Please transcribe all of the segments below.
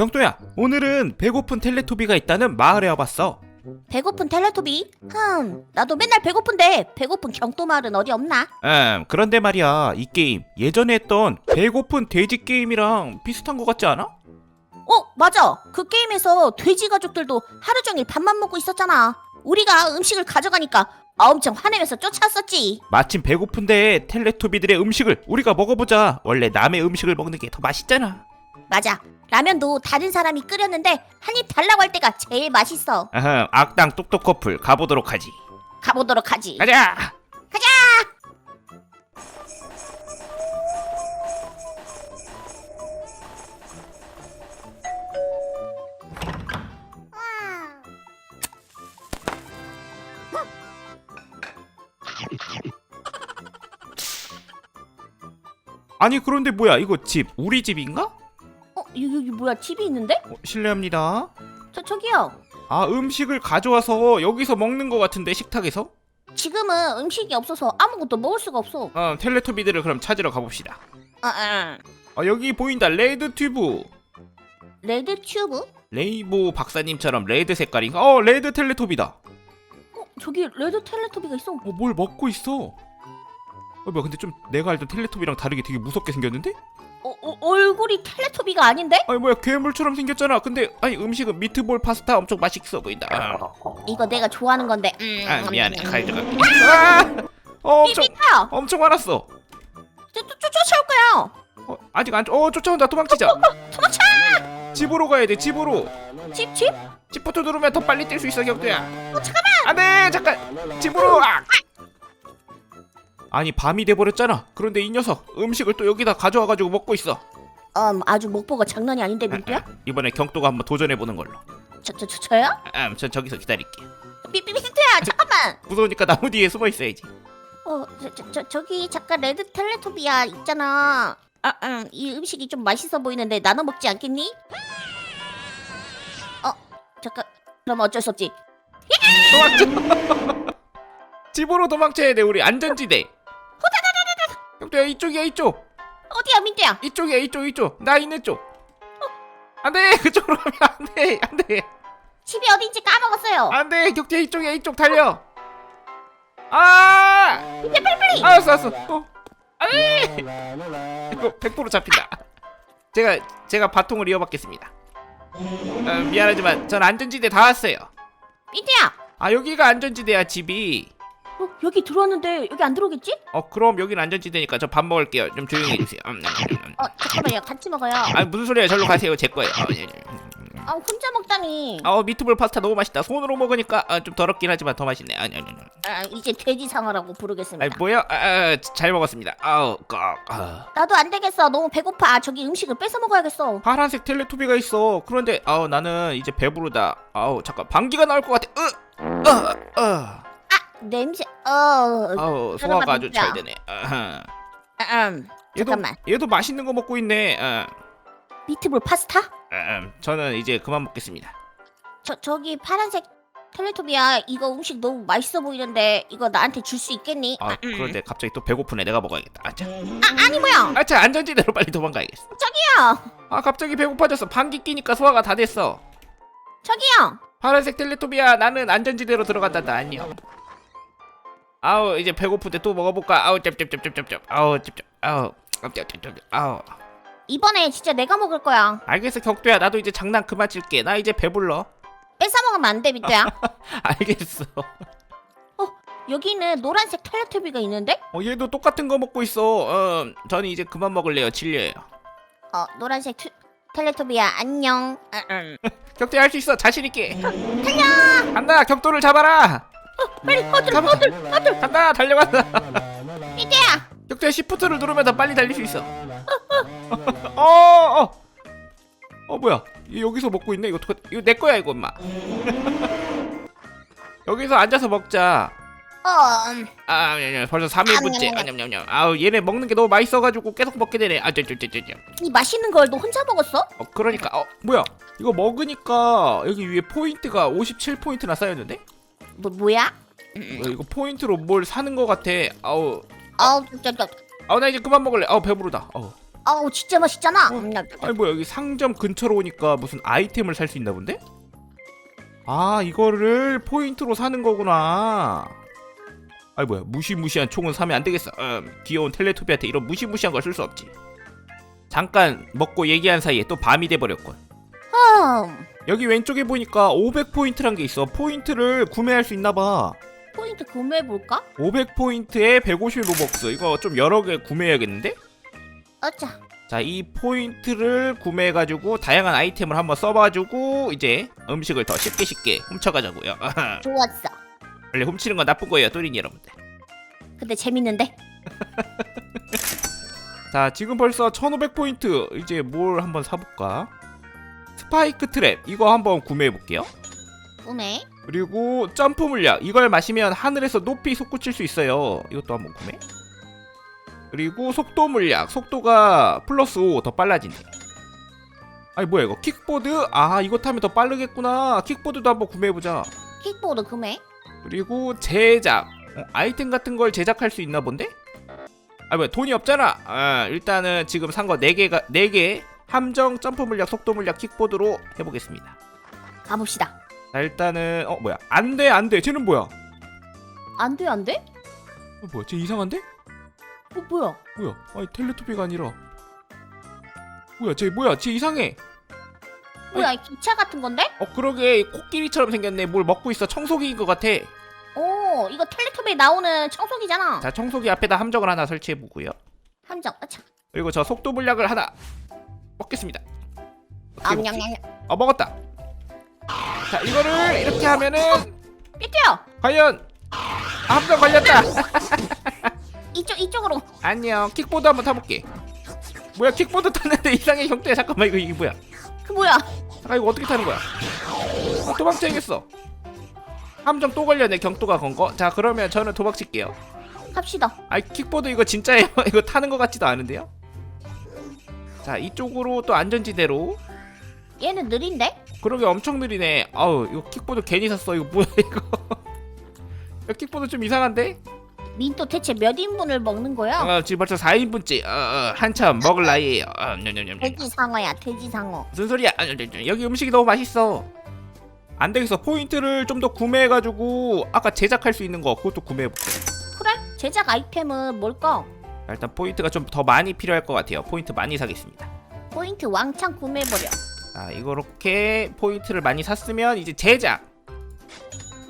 경도야, 오늘은 배고픈 텔레토비가 있다는 마을에 와봤어. 배고픈 텔레토비? 흠, 나도 맨날 배고픈데 배고픈 경도마을은 어디 없나? 음, 그런데 말이야, 이 게임 예전에 했던 배고픈 돼지 게임이랑 비슷한 것 같지 않아? 어, 맞아. 그 게임에서 돼지 가족들도 하루 종일 밥만 먹고 있었잖아. 우리가 음식을 가져가니까 엄청 화내면서 쫓아왔었지. 마침 배고픈데 텔레토비들의 음식을 우리가 먹어보자. 원래 남의 음식을 먹는 게 더 맛있잖아. 맞아. 라면도 다른 사람이 끓였는데 한 입 달라고 할 때가 제일 맛있어. 아흠, 악당 똑똑 커플 가보도록 하지. 가보도록 하지. 가자. 가자! 아니 그런데 뭐야 이거 집 우리 집인가? 어, 여기, 여기 뭐야? 집이 있는데? 어, 실례합니다. 저, 저기요. 아 음식을 가져와서 여기서 먹는 것 같은데 식탁에서? 지금은 음식이 없어서 아무것도 먹을 수가 없어. 어 텔레토비들을 그럼 찾으러 가봅시다. 아, 아. 아 여기 보인다 레드 튜브. 레드 튜브? 레이보 박사님처럼 레드 색깔인가? 어 레드 텔레토비다. 어, 저기 레드 텔레토비가 있어. 어뭘 먹고 있어? 어 뭐야 근데 좀 내가 알던 텔레토비랑 다르게 되게 무섭게 생겼는데? 어, 어, 얼굴이 텔레토비가 아닌데? 아니 뭐야 괴물처럼 생겼잖아. 근데 아니 음식은 미트볼 파스타 엄청 맛있어 보인다. 아, 이거 내가 좋아하는 건데. 음, 아 미안해 음, 가져갈게. 아! 어 엄청 비비야! 엄청 많았어. 저, 저, 저, 쫓아올 거야! 어, 아직 안, 어 쫓아온다 도망치자. 도망쳐! 집으로 가야 돼 집으로. 집, 집? 집부터 누르면 더 빨리 뛸 수 있어 격도야. 어, 잠깐만! 안돼 잠깐 집으로. 아! 아니 밤이 돼버렸잖아. 그런데 이 녀석 음식을 또 여기다 가져와가지고 먹고 있어. 음, 아주 목보가 장난이 아닌데, 민규야? 이번에 경도가 한번 도전해 보는 걸로. 저, 저, 저, 저요? 아, 전 저기서 기다릴게. 비, 비, 민규야, 잠깐만! 무서우니까 나무 뒤에 숨어 있어야지. 어, 저, 저, 저, 저기 잠깐 레드 텔레토비야 있잖아. 아, 음, 이 음식이 좀 맛있어 보이는데 나눠 먹지 않겠니? 어, 잠깐. 그럼 어쩔 수 없지. 도망쳐. 집으로 도망쳐야 돼 우리 안전지대. 경도야 이쪽이야 이쪽. 어디야, 민규야? 이쪽이야 이쪽 이쪽. 나 있는 쪽. 안돼 그쪽으로 가면 안돼 안돼 집이 어딘지 까먹었어요. 안돼 격제 이쪽이야 이쪽 달려. 아. 민규야, 빨리빨리! 알았어 알았어. 어. 안돼. 이거 100% 잡힌다. 제가 제가 바통을 이어받겠습니다. 어, 미안하지만 전 안전지대 다 왔어요. 민규야! 아 여기가 안전지대야 집이. 어, 여기 들어왔는데 여기 안 들어오겠지? 어 그럼 여기는 안전지대니까 저 밥 먹을게요. 좀 조용히 해주세요. 음, 음, 음, 음. 어, 잠깐만요. 같이 먹어요. 아 무슨 소리야? 절로 가세요. 제 거예요. 어, 예, 예. 아, 혼자 먹다니. 어 미트볼 파스타 너무 맛있다. 손으로 먹으니까 아, 좀 더럽긴 하지만 더 맛있네. 아니 아니 아니. 아, 이제 돼지 상어라고 부르겠습니다. 아니 뭐야? 아, 아, 잘 먹었습니다. 아우 꺽. 아. 나도 안 되겠어. 너무 배고파. 저기 음식을 뺏어 먹어야겠어. 파란색 텔레토비가 있어. 그런데 아우 나는 이제 배부르다. 아우 잠깐 방귀가 나올 것 같아. 으, 어, 어. 냄새. 어. 아우 소화가 아주 잘 되네. 아하. 음, 얘도 잠깐만. 얘도 맛있는 거 먹고 있네. 어. 미트볼 파스타? 음, 저는 이제 그만 먹겠습니다. 저 저기 파란색 텔레토비야. 이거 음식 너무 맛있어 보이는데 이거 나한테 줄 수 있겠니? 아 음. 그런데 갑자기 또 배고프네. 내가 먹어야겠다. 아차. 아, 아니 뭐야? 아차 안전지대로 빨리 도망가야겠어. 저기요. 아 갑자기 배고파졌어. 방귀 끼니까 소화가 다 됐어. 저기요. 파란색 텔레토비야 나는 안전지대로 들어간단다 안녕 아우 이제 배고픈데 또 먹어볼까? 아우 짭짭짭짭짭짭 아우 짭짭 아우. 짭짭짭짭 아우. 이번에 진짜 내가 먹을 거야. 알겠어 격도야. 나도 이제 장난 그만 칠게. 나 이제 배불러. 뺏어 먹으면 안 돼, 민트야. 알겠어. 여기는 노란색 텔레토비가 있는데? 어 얘도 똑같은 거 먹고 있어. 어 저는 이제 그만 먹을래요. 질려요. 어, 노란색 투, 텔레토비야. 안녕. 아, 음. 격도야 할 수 있어. 자신 있게. 달려! 간다. 격도를 잡아라 빨리 어들 잡아. 어들 어들. 간다 달려간다 민트야. 격도야 시프트를 누르면 더 빨리 달릴 수 있어 어어 어. 어 뭐야 얘 여기서 먹고 있네 이거 어떡하 이거 내 거야 이거 엄마 여기서 앉아서 먹자 어, 음. 아 아니, 벌써 3일분째 아 냠냠냠 아우 얘네 먹는 게 너무 맛있어가지고 계속 먹게 되네 아저저저저 이 맛있는 걸 너 혼자 먹었어? 어 그러니까 어 뭐야 이거 먹으니까 여기 위에 포인트가 57포인트나 쌓였는데 뭐 뭐야? 어, 이거 포인트로 뭘 사는 거 같아. 아우. 아우, 저, 저, 아우 나 이제 그만 먹을래. 아우 배부르다. 아우. 아우 진짜 맛있잖아. 어? 음, 아니 뭐 여기 상점 근처로 오니까 무슨 아이템을 살 수 있나 본데? 아 이거를 포인트로 사는 거구나. 아이 뭐야 무시무시한 총은 사면 안 되겠어. 음, 귀여운 텔레토비한테 이런 무시무시한 걸 쓸 수 없지. 잠깐 먹고 얘기한 사이에 또 밤이 돼 버렸군 음, 여기 왼쪽에 보니까 500포인트란 게 있어 포인트를 구매할 수 있나 봐 포인트 구매해 볼까? 500포인트에 150 로벅스 이거 좀 여러 개 구매해야겠는데? 어짜. 자, 이 포인트를 구매해가지고 다양한 아이템을 한번 써봐주고 이제 음식을 더 쉽게 쉽게 훔쳐가자고요. 좋았어. 원래 훔치는 건 나쁜 거예요, 또린이 여러분들. 근데 재밌는데? 자, 지금 벌써 1500포인트. 이제 뭘 한번 사볼까? 스파이크 트랩 이거 한번 구매해 볼게요. 구매. 그리고 점프 물약 이걸 마시면 하늘에서 높이 솟구칠 수 있어요. 이것도 한번 구매. 그리고 속도 물약 속도가 플러스 5 더 빨라진대. 아니 뭐야 이거 킥보드? 아 이거 타면 더 빠르겠구나. 킥보드도 한번 구매해 보자. 킥보드 구매. 그리고 제작 어, 아이템 같은 걸 제작할 수 있나 본데? 아 뭐야 돈이 없잖아. 아 일단은 지금 산 거 4개가 4개 함정 점프 물약 속도 물약 킥보드로 해보겠습니다. 가봅시다. 자 일단은 어 뭐야 안 돼 안 돼 쟤는 뭐야? 안 돼, 안 돼? 어, 뭐야 쟤 이상한데? 어, 뭐야? 뭐야 아니 텔레토비가 아니라 뭐야 쟤 뭐야 쟤 이상해 뭐야, 이 기차 같은 건데? 어 그러게 코끼리처럼 생겼네 뭘 먹고 있어 청소기인 것 같아 오, 이거 텔레토비에 나오는 청소기잖아. 자 청소기 앞에다 함정을 하나 설치해 보고요 함정. 아차. 그리고 저 속도 물약을 하나 먹겠습니다 어떻게 먹지? 암냠냠. 어 먹었다 자 이거를 이렇게 하면은 삐뛰어. 과연 아, 함정 걸렸다 이쪽, 이쪽으로. 안녕 킥보드 한번 타볼게 뭐야 킥보드 탔는데 이상해 형태 잠깐만 이거 이게 뭐야 그 뭐야? 아 이거 어떻게 타는 거야? 아, 도망쳐야겠어. 함정 또 걸렸네 경도가 건 거. 자 그러면 저는 도망칠게요. 갑시다. 아이 킥보드 이거 진짜예요? 이거 타는 거 같지도 않은데요? 자 이쪽으로 또 안전지대로. 얘는 느린데? 그러게 엄청 느리네. 아우 이거 킥보드 괜히 샀어. 이거 뭐야 이거? 이거 킥보드 좀 이상한데? 민또 대체 몇 인분을 먹는 거야? 아, 지금 벌써 4인분째. 어, 어, 한참 먹을 나이에요. 어, 냠냠냠. 돼지 상어야, 돼지 상어. 무슨 소리야? 아, 냠냠냠. 여기 음식이 너무 맛있어. 안 되겠어. 포인트를 좀 더 구매해가지고 아까 제작할 수 있는 거 그것도 구매해볼게. 그래? 제작 아이템은 뭘까? 자, 일단 포인트가 좀 더 많이 필요할 것 같아요. 포인트 많이 사겠습니다. 포인트 왕창 구매해버려. 자, 이렇게 포인트를 많이 샀으면 이제 제작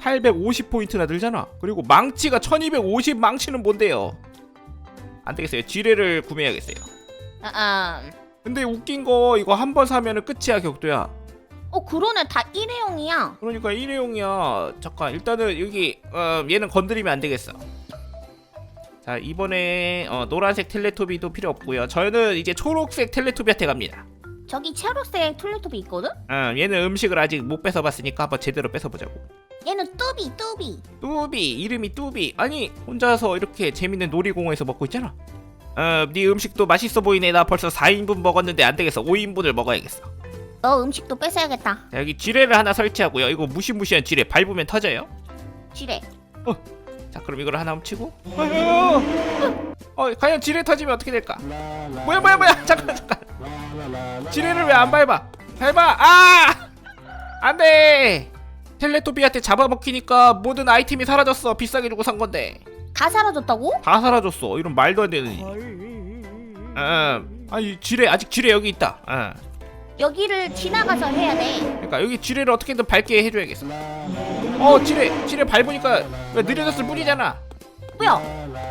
850 포인트나 들잖아. 그리고 망치가 1250 망치는 뭔데요? 안 되겠어요. 지뢰를 구매해야겠어요. 아, 아. 근데 웃긴 거 이거 한 번 사면은 끝이야 격도야. 어, 그러네. 다 일회용이야. 그러니까 일회용이야. 잠깐 일단은 여기 어, 얘는 건드리면 안 되겠어. 자 이번에 어, 노란색 텔레토비도 필요 없고요. 저는 이제 초록색 텔레토비한테 갑니다. 저기 초록색 툴레토비 있거든? 어, 얘는 음식을 아직 못 뺏어봤으니까 한번 제대로 뺏어보자고. 얘는 뚜비, 뚜비. 뚜비 이름이 뚜비 아니 혼자서 이렇게 재밌는 놀이공원에서 먹고 있잖아. 어, 네 음식도 맛있어 보이네. 나 벌써 4인분 먹었는데 안 되겠어. 5인분을 먹어야겠어. 너 음식도 뺏어야겠다. 자, 여기 지뢰를 하나 설치하고요. 이거 무시무시한 지뢰 밟으면 터져요. 지뢰. 자 그럼 이걸 하나 훔치고. 어 과연 지뢰 터지면 어떻게 될까? 뭐야 뭐야 뭐야. 잠깐 잠깐. 지뢰를 왜 안 밟아? 밟아! 아! 안돼! 텔레토비한테 잡아먹히니까 모든 아이템이 사라졌어. 비싸게 주고 산 건데. 다 사라졌다고? 다 사라졌어. 이런 말도 안 되는 아 아니 지뢰 아직 지뢰 여기 있다. 아. 여기를 지나가서 해야 돼. 그러니까 여기 지뢰를 어떻게든 밟게 해줘야겠어 어 지뢰 지뢰 밟으니까 왜 느려졌을 뿐이잖아 뭐야?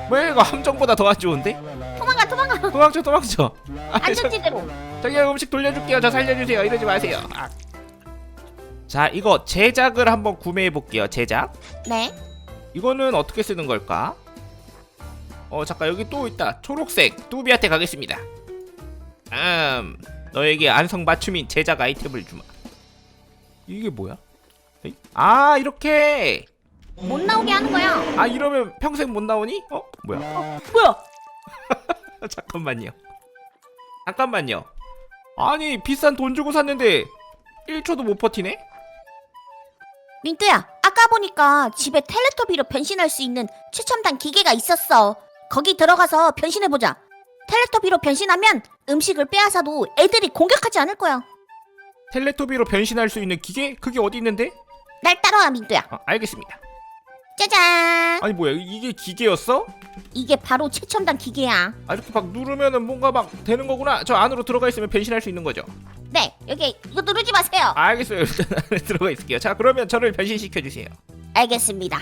뭐야 이거 함정보다 더 안 좋은데 도망가, 도망가. 도망쳐 도망쳐 아, 저- 안전지대로. 저기 음식 돌려줄게요. 저 살려주세요. 이러지 마세요. 아. 자, 이거 제작을 한번 구매해 볼게요. 제작. 네. 이거는 어떻게 쓰는 걸까? 어, 잠깐 여기 또 있다. 초록색 뚜비한테 가겠습니다. 음, 너에게 안성 맞춤인 제작 아이템을 주마. 이게 뭐야? 아, 이렇게. 못 나오게 하는 거야. 아, 이러면 평생 못 나오니? 어, 뭐야? 뭐야? 잠깐만요. 잠깐만요. 아니, 비싼 돈 주고 샀는데 1초도 못 버티네? 민뚜야, 아까 보니까 집에 텔레토비로 변신할 수 있는 최첨단 기계가 있었어. 거기 들어가서 변신해보자. 텔레토비로 변신하면 음식을 빼앗아도 애들이 공격하지 않을 거야. 텔레토비로 변신할 수 있는 기계? 그게 어디 있는데? 날 따라와 민뚜야. 아, 알겠습니다. 짜잔. 아니 뭐야 이게 기계였어? 이게 바로 최첨단 기계야. 아 이렇게 막 누르면은 뭔가 막 되는 거구나. 저 안으로 들어가 있으면 변신할 수 있는 거죠. 네, 여기 이거 누르지 마세요. 아, 알겠어요. 일단 안에 들어가 있을게요. 자 그러면 저를 변신시켜 주세요. 알겠습니다.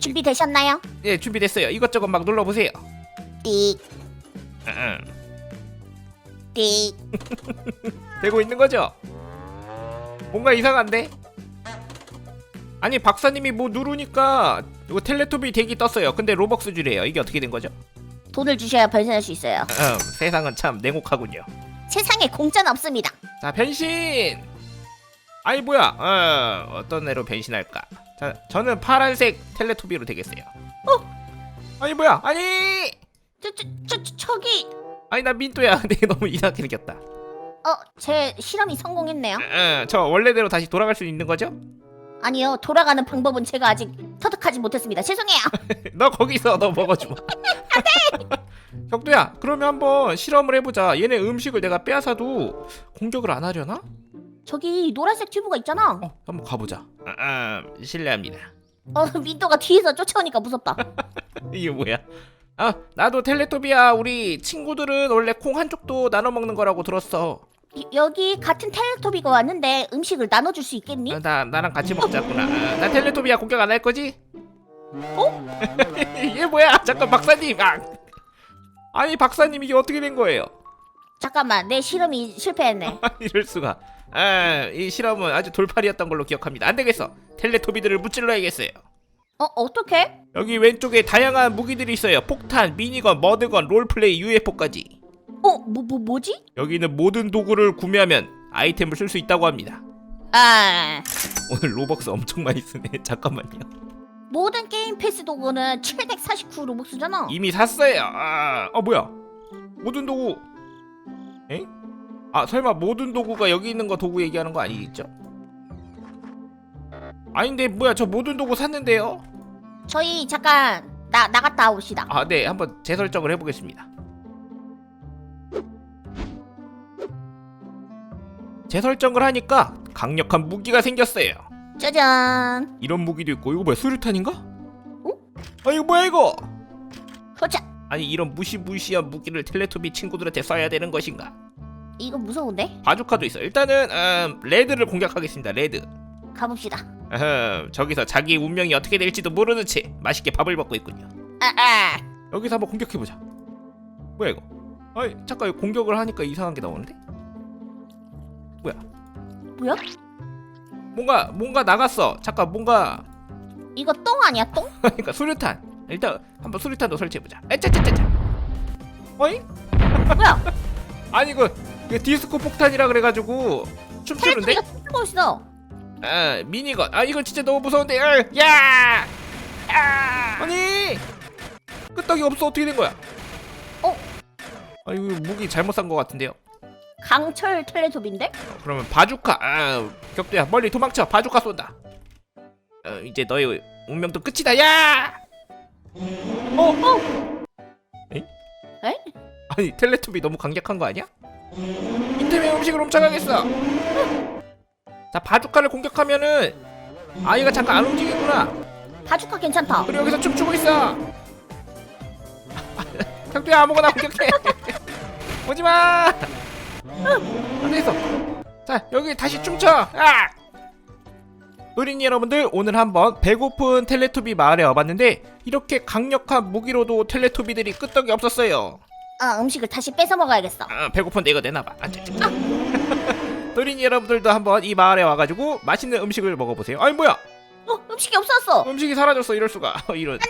준비되셨나요? 예 준비됐어요. 이것저것 막 눌러 보세요. 띡, 음, 띡. 되고 있는 거죠? 뭔가 이상한데? 아니 박사님이 뭐 누르니까 이거 텔레토비 대기 떴어요. 근데 로벅스 주래요. 이게 어떻게 된 거죠? 돈을 주셔야 변신할 수 있어요. 음, 세상은 참 냉혹하군요. 세상에 공짜는 없습니다. 자 변신. 아니 뭐야? 어, 어떤 애로 변신할까? 자 저는 파란색 텔레토비로 되겠어요. 어? 아니 뭐야? 아니 저, 저, 저, 저 저기, 아니 나 민또야. 근데 너무 이상하게 생겼다. 어, 제 실험이 성공했네요. 어, 저 원래대로 다시 돌아갈 수 있는 거죠? 아니요, 돌아가는 방법은 제가 아직 터득하지 못했습니다. 죄송해요. 너 거기서 너 먹어줘. 안돼. 혁도야, 그러면 한번 실험을 해보자. 얘네 음식을 내가 빼앗아도 공격을 안 하려나? 저기 노란색 튜브가 있잖아. 어, 한번 가보자. 아, 아, 실례합니다. 어, 민또가 뒤에서 쫓아오니까 무섭다. 이게 뭐야? 아, 나도 텔레토비야. 우리 친구들은 원래 콩 한쪽도 나눠 먹는 거라고 들었어. 이- 여기 같은 텔레토비가 왔는데 음식을 나눠줄 수 있겠니? 아, 나 나랑 같이 먹자꾸나. 아, 나 텔레토비야 공격 안 할 거지? 어? 얘 뭐야? 잠깐 박사님. 아. 아니 박사님 이게 어떻게 된 거예요? 잠깐만, 내 실험이 실패했네. 이럴 수가. 아, 이 실험은 아주 돌팔이었던 걸로 기억합니다. 안 되겠어. 텔레토비들을 무찔러야겠어요. 어, 어떻게? 여기 왼쪽에 다양한 무기들이 있어요. 폭탄, 미니건, 머드건, 롤플레이, UFO까지. 어, 뭐, 뭐, 뭐지? 여기는 모든 도구를 구매하면 아이템을 쓸 수 있다고 합니다. 아, 오늘 로벅스 엄청 많이 쓰네. 잠깐만요. 모든 게임 패스 도구는 749 로벅스잖아. 이미 샀어요. 아, 어 뭐야? 모든 도구. 에? 아 설마 모든 도구가 여기 있는 거 도구 얘기하는 거 아니겠죠? 아닌데 뭐야 저 모든 도구 샀는데요? 저희 잠깐 나 나갔다 옵시다. 아, 네, 한번 재설정을 해보겠습니다. 재설정을 하니까 강력한 무기가 생겼어요. 짜잔. 이런 무기도 있고, 이거 뭐야, 수류탄인가? 어? 아, 이거 뭐야, 이거? 호자. 아니, 이런 무시무시한 무기를 텔레토비 친구들한테 쏴야 되는 것인가? 이거 무서운데? 바주카도 있어. 일단은, 음, 레드를 공격하겠습니다, 레드. 가봅시다. 어흠, 저기서 자기 운명이 어떻게 될지도 모르는 채 맛있게 밥을 먹고 있군요. 아, 아. 여기서 한번 공격해보자. 뭐야 이거? 아이 잠깐 이거 공격을 하니까 이상한 게 나오는데? 뭐야? 뭐야? 뭔가 뭔가 나갔어. 잠깐 뭔가 이거 똥 아니야 똥? 그러니까 수류탄. 일단 한번 수류탄도 설치해보자. 에짜짜짜짜. 어이? 뭐야? 아니 이거 이거 디스코 폭탄이라 그래가지고 춤추는데? 텔레토비가 춤추고 있어. 아 미니건. 아 이거 진짜 너무 무서운데. 어, 야! 아! 아니 끄떡이 없어 어떻게 된 거야? 어? 아 이거 무기 잘못 산것 같은데요. 강철 텔레토비인데? 그러면 바주카 아, 격도야 멀리 도망쳐 바주카 쏜다 어, 이제 너의 운명도 끝이다 야 어? 어? 에? 에? 아니 텔레토비 너무 강력한 거 아니야? 인터넷 음식을 훔쳐가겠어 자 바주카를 공격하면은 아이가 잠깐 안 움직이구나 바주카 괜찮다. 그리고 여기서 춤추고 있어 격도야 아무거나 공격해 오지마 안 되겠어. 자 여기 다시 춤춰. 아! 어린이 여러분들 오늘 한번 배고픈 텔레토비 마을에 와봤는데 이렇게 강력한 무기로도 텔레토비들이 끄떡이 없었어요. 아, 음식을 다시 뺏어 먹어야겠어. 아, 배고픈데 이거 내놔봐. 아, 짜, 짜, 짜. 어린이 여러분들도 한번 이 마을에 와가지고 맛있는 음식을 먹어보세요. 아니 뭐야? 어, 음식이 없었어. 음식이 사라졌어. 이럴 수가. 이런. 안돼!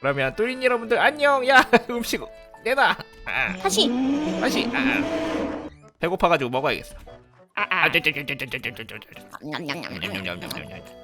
그러면 또린 여러분들 안녕! 야 음식 내놔. 아, 다시. 다시. 아, 배고파가지고 먹어야겠어 아, 아. 아. 냠냠냠. 냠냠냠냠냠냠.